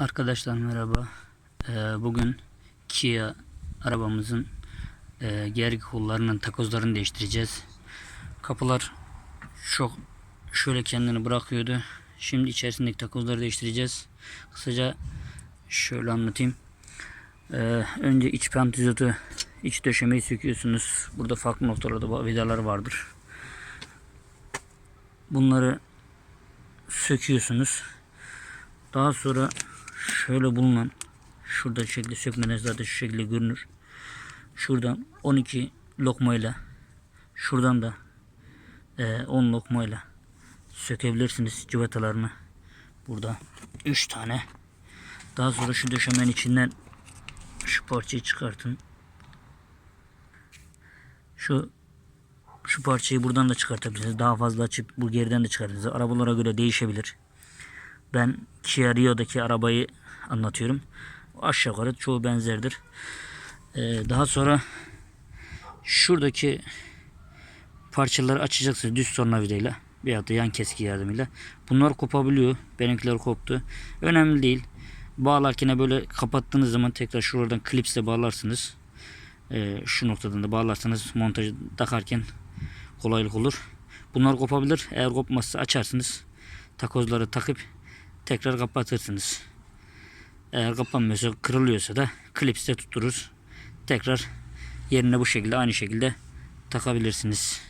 Arkadaşlar merhaba. Ee, bugün Kia arabamızın e, gergi kollarının takozlarını değiştireceğiz. Kapılar çok şöyle kendini bırakıyordu. Şimdi içerisindeki takozları değiştireceğiz. Kısaca şöyle anlatayım. Ee, önce iç pantizotu, iç döşemeyi söküyorsunuz. Burada farklı noktalarda vidalar vardır. Bunları söküyorsunuz. Daha sonra şöyle bulunan şurada şekli sökmeden zaten şu şekilde görünür. Şuradan 12 lokmayla şuradan da e, 10 lokmayla sökebilirsiniz cıvatalarını. Burada 3 tane. Daha sonra şu döşemenin içinden şu parçayı çıkartın. Şu şu parçayı buradan da çıkartabilirsiniz. Daha fazla açıp bu geriden de çıkartabilirsiniz. Arabalara göre değişebilir. Ben Kia Rio'daki arabayı anlatıyorum. Aşağı yukarı çoğu benzerdir. Ee, daha sonra şuradaki parçaları açacaksınız düz tornavidayla veyahut da yan keski yardımıyla. Bunlar kopabiliyor. Benimkiler koptu. Önemli değil. Bağlarken böyle kapattığınız zaman tekrar şuradan klipsle bağlarsınız. Ee, şu noktadan da bağlarsanız montajı takarken kolaylık olur. Bunlar kopabilir. Eğer kopmazsa açarsınız. Takozları takıp tekrar kapatırsınız. Eğer kapanmıyorsa kırılıyorsa da klipste tutturur. Tekrar yerine bu şekilde aynı şekilde takabilirsiniz.